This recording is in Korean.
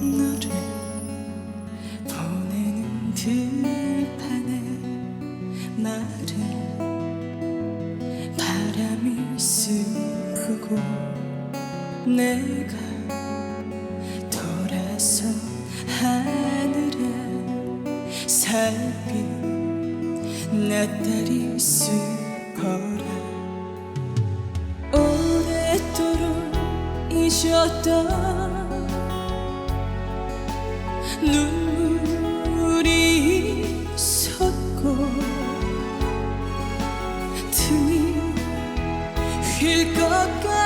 너를 보내는 그 들판에 나를 바람이 쓰고 내가 돌아서 하늘에 살빛 나딸이 쓰거라. 오랫도록 잊었던 눈물이 솟고 틈이 휠것 같은